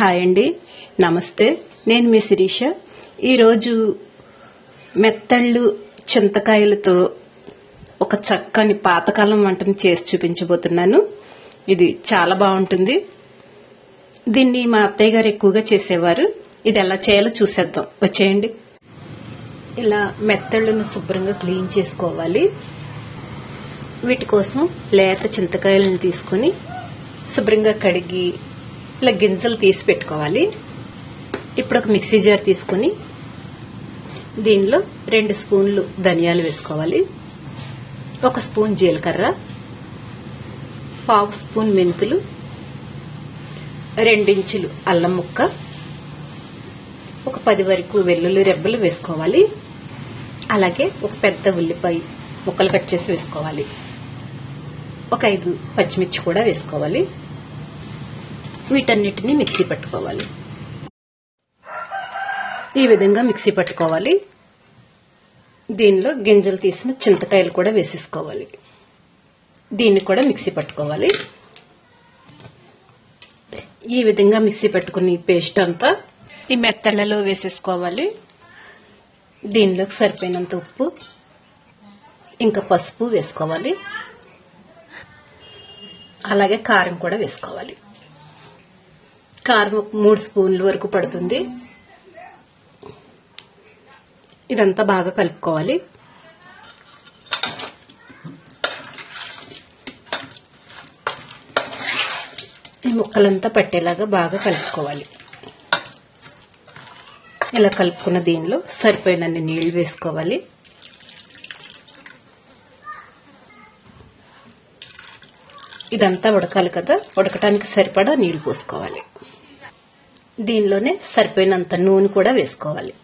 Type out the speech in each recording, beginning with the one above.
Hi అండి. నమస్తే. నేను మీ శిరీష. ఈరోజు మెత్తళ్ళు చింతకాయలతో ఒక చక్కని పాతకాలం వంటని చేసి చూపించబోతున్నాను. ఇది చాలా బాగుంటుంది. దీన్ని మా అత్తయ్య గారు ఎక్కువగా చేసేవారు. ఇది ఎలా చేయాలో చూసేద్దాం. వచ్చేయండి. ఇలా మెత్తళ్ళను శుభ్రంగా క్లీన్ చేసుకోవాలి. వీటి కోసం లేత చింతకాయలను తీసుకొని శుభ్రంగా కడిగి ఇలా గింజలు తీసి పెట్టుకోవాలి. ఇప్పుడు ఒక మిక్సీ జార్ తీసుకొని దీనిలో రెండు స్పూన్లు ధనియాలు వేసుకోవాలి. ఒక స్పూన్ జీలకర్ర పావు స్పూన్ మెంతులు రెండించులు అల్లం ముక్క ఒక పది వరకు వెల్లుల్లి రెబ్బలు వేసుకోవాలి. అలాగే ఒక పెద్ద ఉల్లిపాయ ముక్కలు కట్ చేసి వేసుకోవాలి. ఒక ఐదు పచ్చిమిర్చి కూడా వేసుకోవాలి. వీటన్నిటిని మిక్సీ పట్టుకోవాలి. ఈ విధంగా మిక్సీ పట్టుకోవాలి. దీనిలో గింజలు తీసిన చింతకాయలు కూడా వేసేసుకోవాలి. దీన్ని కూడా మిక్సీ పట్టుకోవాలి. ఈ విధంగా మిక్సీ పెట్టుకుని పేస్ట్ అంతా ఈ మెత్తళ్ళలో వేసేసుకోవాలి. దీనిలోకి సరిపోయినంత ఉప్పు ఇంకా పసుపు వేసుకోవాలి. అలాగే కారం కూడా వేసుకోవాలి. కారం ఒక మూడు స్పూన్ల వరకు పడుతుంది. ఇదంతా బాగా కలుపుకోవాలి. ఈ ముక్కలంతా పట్టేలాగా బాగా కలుపుకోవాలి. ఇలా కలుపుకున్న దీనిలో సరిపోయినన్ని నీళ్ళు వేసుకోవాలి. ఇదంతా ఉడకాలి కదా ఉడకటానికి సరిపడా నీళ్ళు పోసుకోవాలి. దీనిలోనే సరిపోయినంత నూనె కూడా వేసుకోవాలి.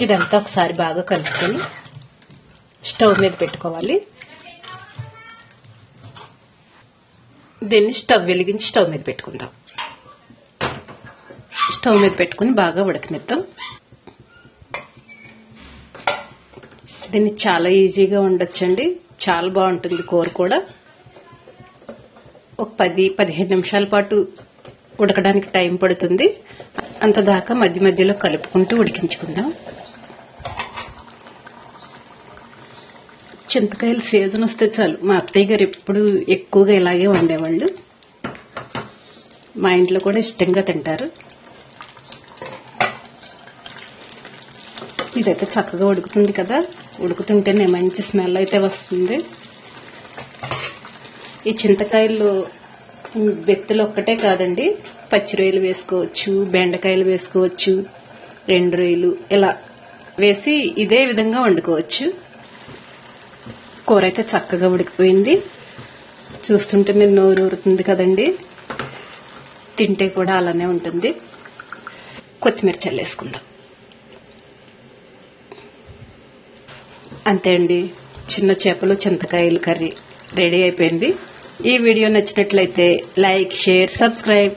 ఇదంతా ఒకసారి బాగా కలుపుకొని స్టవ్ మీద పెట్టుకోవాలి. దీన్ని స్టవ్ వెలిగించి స్టవ్ మీద పెట్టుకుందాం. స్టవ్ మీద పెట్టుకుని బాగా ఉడకనిద్దాం. దీన్ని చాలా ఈజీగా ఉండొచ్చండి చాలా బాగుంటుంది కూర కూడా. ఒక పది పదిహేను నిమిషాల పాటు ఉడకడానికి టైం పడుతుంది. అంత దాకా మధ్య మధ్యలో కలుపుకుంటూ ఉడికించుకుందాం. చింతకాయలు సీజన్ వస్తే చాలు. మా అత్తయ్య గారు ఎప్పుడు ఎక్కువగా ఇలాగే వండేవాళ్ళు. మా ఇంట్లో కూడా ఇష్టంగా తింటారు. ఇదైతే చక్కగా ఉడుకుతుంది కదా. ఉడుకుతుంటేనే మంచి స్మెల్ అయితే వస్తుంది. ఈ చింతకాయలు వ్యక్తులు ఒక్కటే కాదండి. పచ్చి రొయ్యలు వేసుకోవచ్చు బెండకాయలు వేసుకోవచ్చు రెండు రొయ్యలు ఇలా వేసి ఇదే విధంగా వండుకోవచ్చు. కూర అయితే చక్కగా ఉడికిపోయింది. చూస్తుంటే మీరు నోరు ఊరుతుంది కదండి. తింటే కూడా అలానే ఉంటుంది. కొత్తిమీర చల్లేసుకుందాం. అంతే అండి. చిన్న చేపలు చింతకాయలు కర్రీ రెడీ అయిపోయింది. ఈ వీడియో నచ్చినట్లయితే లైక్ షేర్ సబ్స్క్రైబ్.